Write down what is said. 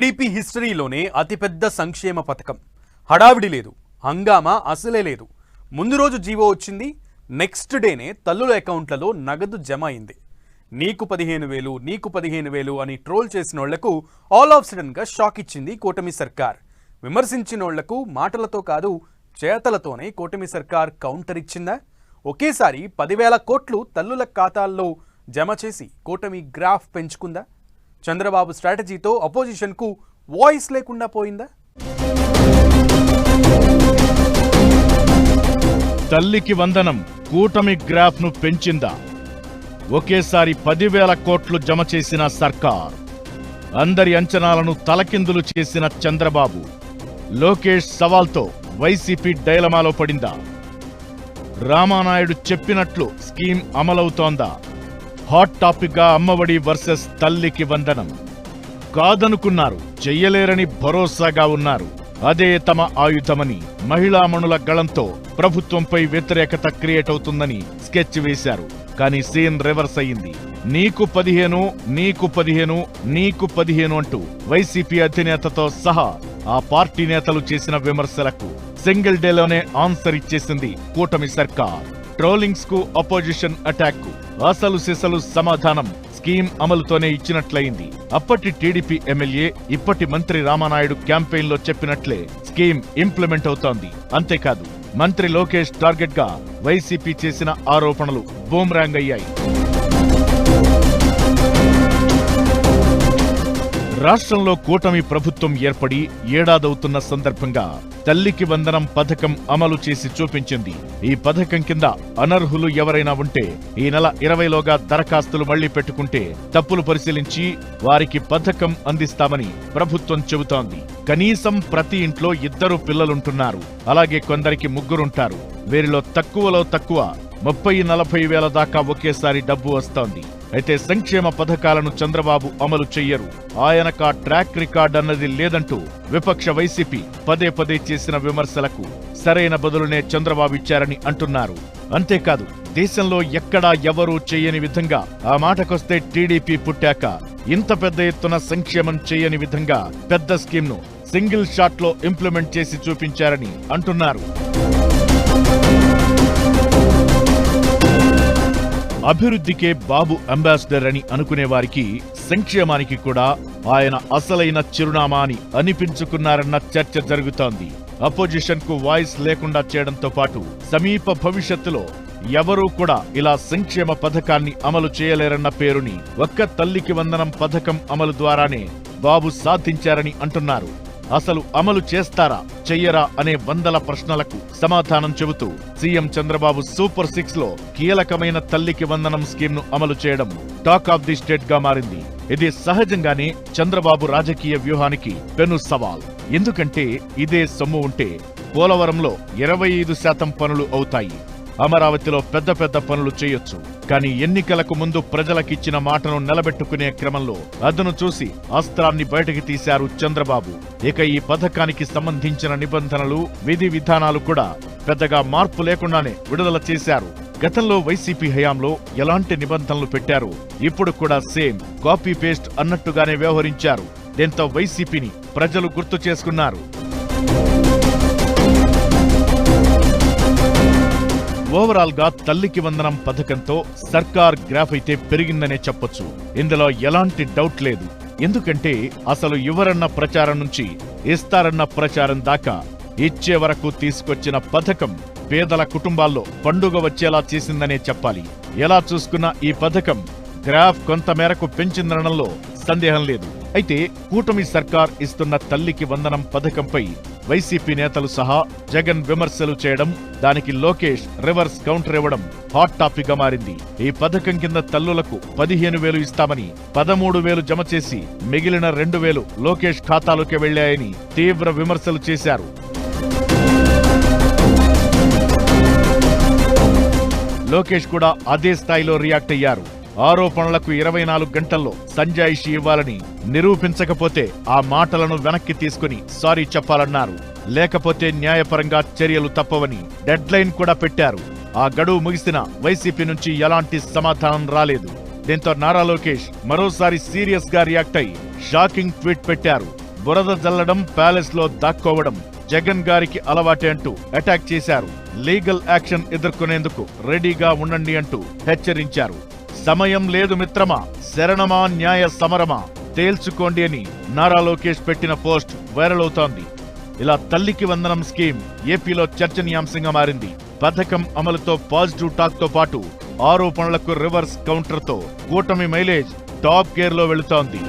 TDP హిస్టరీలోనే అతిపెద్ద సంక్షేమ పథకం. హడావిడి లేదు హంగామా అసలే లేదు. ముందు రోజు జీవో వచ్చింది నెక్స్ట్ డేనే తల్లుల అకౌంట్లలో నగదు జమ అయింది. నీకు పదిహేను వేలు నీకు పదిహేను వేలు అని ట్రోల్ చేసిన వాళ్ళకు ఆల్ ఆఫ్ సడన్గా షాక్ ఇచ్చింది కూటమి సర్కార్. విమర్శించిన వాళ్ళకు మాటలతో కాదు చేతలతోనే కూటమి సర్కార్ కౌంటర్ ఇచ్చిందా? ఒకేసారి పదివేల కోట్లు తల్లుల ఖాతాల్లో జమ చేసి కూటమి గ్రాఫ్ పెంచుకుందా? చంద్రబాబు స్ట్రాటజీతో అపోజిషన్కు వాయిస్ లేకుండా పోయిందా? తల్లికి వందనం కూటమి గ్రాఫ్ను పెంచిందా? ఒకేసారి పదివేల కోట్లు జమ చేసిన సర్కార్ అందరి అంచనాలను తలకిందులు చేసిన చంద్రబాబు లోకేష్ సవాల్తో వైసీపీ డైలమాలో పడిందా? రామానాయుడు చెప్పినట్లు స్కీమ్ అమలవుతోందా? హాట్ టాపిక్గా అమ్మఒడి వర్సెస్ తల్లికి వందనం. కాదనుకున్నారు చెయ్యలేరని భరోసాగా ఉన్నారు. అదే తమ ఆయుధమని మహిళామణుల గళంతో ప్రభుత్వంపై వ్యతిరేకత క్రియేట్ అవుతుందని స్కెచ్ వేశారు. కానీ సీన్ రివర్స్ అయింది నీకు పదిహేను నీకు పదిహేను నీకు పదిహేను అంటూ వైసీపీ అధినేతతో సహా ఆ పార్టీ నేతలు చేసిన విమర్శలకు సింగిల్ డేలోనే ఆన్సర్ ఇచ్చేసింది కూటమి సర్కార్. ట్రోలింగ్స్కు అపోజిషన్ అటాక్కు అసలు సిసలు సమాధానం స్కీమ్ అమలుతోనే ఇచ్చినట్లయింది. అప్పటి టీడీపీ ఎమ్మెల్యే ఇప్పటి మంత్రి రామానాయుడు క్యాంపెయిన్లో చెప్పినట్లే స్కీమ్ ఇంప్లిమెంట్ అవుతోంది. అంతేకాదు మంత్రి లోకేష్ టార్గెట్గా వైసీపీ చేసిన ఆరోపణలు బూమ్రాంగ్ అయ్యాయి. రాష్ట్రంలో కూటమి ప్రభుత్వం ఏర్పడి ఏడాదవుతున్న సందర్భంగా తల్లికి వందనం పథకం అమలు చేసి చూపించింది. ఈ పథకం కింద అనర్హులు ఎవరైనా ఉంటే ఈ నెల ఇరవైలోగా దరఖాస్తులు మళ్ళీ పెట్టుకుంటే తప్పులు పరిశీలించి వారికి పథకం అందిస్తామని ప్రభుత్వం చెబుతోంది. కనీసం ప్రతి ఇంట్లో ఇద్దరు పిల్లలుంటున్నారు. అలాగే కొందరికి ముగ్గురుంటారు. వీరిలో తక్కువలో తక్కువ ముప్పై నలభై వేల దాకా ఒకేసారి డబ్బు వస్తోంది. అయితే సంక్షేమ పథకాలను చంద్రబాబు అమలు చెయ్యరు. ఆయనకా ట్రాక్ రికార్డ్ అన్నది లేదంటూ విపక్ష వైసీపీ పదే పదే చేసిన విమర్శలకు సరైన బదులునే చంద్రబాబు ఇచ్చారని అంటున్నారు. అంతేకాదు దేశంలో ఎక్కడా ఎవరూ చేయని విధంగా ఆ మాటకొస్తే టీడీపీ పుట్టాక ఇంత పెద్ద ఎత్తున సంక్షేమం చేయని విధంగా పెద్ద స్కీమ్ను సింగిల్ షాట్లో ఇంప్లిమెంట్ చేసి చూపించారని అంటున్నారు. అభివృద్ధికే బాబు అంబాసిడర్ అని అనుకునే వారికి సంక్షేమానికి కూడా ఆయన అసలైన చిరునామా అని అనిపించుకున్నారన్న చర్చ జరుగుతోంది. అపోజిషన్కు వాయిస్ లేకుండా చేయడంతో పాటు సమీప భవిష్యత్తులో ఎవరూ కూడా ఇలా సంక్షేమ పథకాన్ని అమలు చేయలేరన్న పేరుని ఒక్క తల్లికి వందనం పథకం అమలు ద్వారానే బాబు సాధించారని అంటున్నారు. అసలు అమలు చేస్తారా చెయ్యరా అనే వందల ప్రశ్నలకు సమాధానం చెబుతూ సీఎం చంద్రబాబు సూపర్ సిక్స్లో కీలకమైన తల్లికి వందనం స్కీమ్ను అమలు చేయడం టాక్ ఆఫ్ ది స్టేట్గా మారింది. ఇది సహజంగానే చంద్రబాబు రాజకీయ వ్యూహానికి పెను సవాల్. ఎందుకంటే ఇదే సొమ్ము ఉంటే పోలవరంలో ఇరవై ఐదు శాతం పనులు అవుతాయి. అమరావతిలో పెద్ద పెద్ద పనులు చేయొచ్చు. కానీ ఎన్నికలకు ముందు ప్రజలకిచ్చిన మాటను నిలబెట్టుకునే క్రమంలో అదను చూసి అస్త్రాన్ని బయటకు తీశారు చంద్రబాబు. ఇక ఈ పథకానికి సంబంధించిన నిబంధనలు విధి విధానాలు కూడా పెద్దగా మార్పు లేకుండానే విడుదల చేశారు. గతంలో వైసీపీ హయాంలో ఎలాంటి నిబంధనలు పెట్టారు? ఇప్పుడు కూడా సేమ్ కాపీ పేస్ట్ అన్నట్టుగానే వ్యవహరించారు. దీంతో వైసీపీని ప్రజలు గుర్తు చేసుకున్నారు. ఓవరాల్గా తల్లికి వందనం పథకంతో సర్కార్ గ్రాఫ్ అయితే పెరిగిందనే చెప్పొచ్చు. ఇందులో ఎలాంటి డౌట్ లేదు. ఎందుకంటే అసలు ఇవ్వరన్న ప్రచారం నుంచి ఇస్తారన్న ప్రచారం దాకా ఇచ్చే వరకు తీసుకొచ్చిన పథకం పేదల కుటుంబాల్లో పండుగ వచ్చేలా చేసిందనే చెప్పాలి. ఎలా చూసుకున్నా ఈ పథకం గ్రాఫ్ కొంతమేరకు పెంచిందనడంలో సందేహం లేదు. అయితే కూటమి సర్కార్ ఇస్తున్న తల్లికి వందనం పథకంపై వైసీపీ నేతలు సహా జగన్ విమర్శలు చేయడం దానికి లోకేష్ రివర్స్ కౌంటర్ ఇవ్వడం హాట్ టాపిక్గా మారింది. ఈ పథకం కింద తల్లులకు పదిహేను వేలు ఇస్తామని పదమూడు వేలు జమ చేసి మిగిలిన రెండు వేలు లోకేష్ ఖాతాలోకి వెళ్ళాయని తీవ్ర విమర్శలు చేశారు. లోకేష్ కూడా అదే స్థాయిలో రియాక్ట్ అయ్యారు. ఆరోపణలకు ఇరవై నాలుగు గంటల్లో సంజాయిషి ఇవ్వాలని నిరూపించకపోతే ఆ మాటలను వెనక్కి తీసుకుని సారీ చెప్పాలన్నారు. లేకపోతే న్యాయపరంగా చర్యలు తప్పవని డెడ్లైన్ కూడా పెట్టారు. ఆ గడువు ముగిసిన వైసీపీ నుంచి ఎలాంటి సమాధానం రాలేదు. దీంతో నారా లోకేష్ మరోసారి సీరియస్గా రియాక్ట్ అయి షాకింగ్ ట్వీట్ పెట్టారు. బురద జల్లడం ప్యాలెస్లో దాక్కోవడం జగన్ గారికి అలవాటే అంటూ అటాక్ చేశారు. లీగల్ యాక్షన్ ఎదుర్కొనేందుకు రెడీగా ఉండండి అంటూ హెచ్చరించారు. సమయం లేదు మిత్రమా. శరణమా న్యాయ సమరమా. తేల్చుకోండి అని నారా లోకేష్ పెట్టిన పోస్ట్ వైరల్ అవుతోంది. ఇలా తల్లికి వందనం స్కీమ్ ఏపీలో చర్చనీయాంశంగా మారింది. పథకం అమలుతో పాజిటివ్ టాక్తో పాటు ఆరోపణలకు రివర్స్ కౌంటర్తో కూటమి మైలేజ్ టాప్ గేర్లో వెళుతోంది.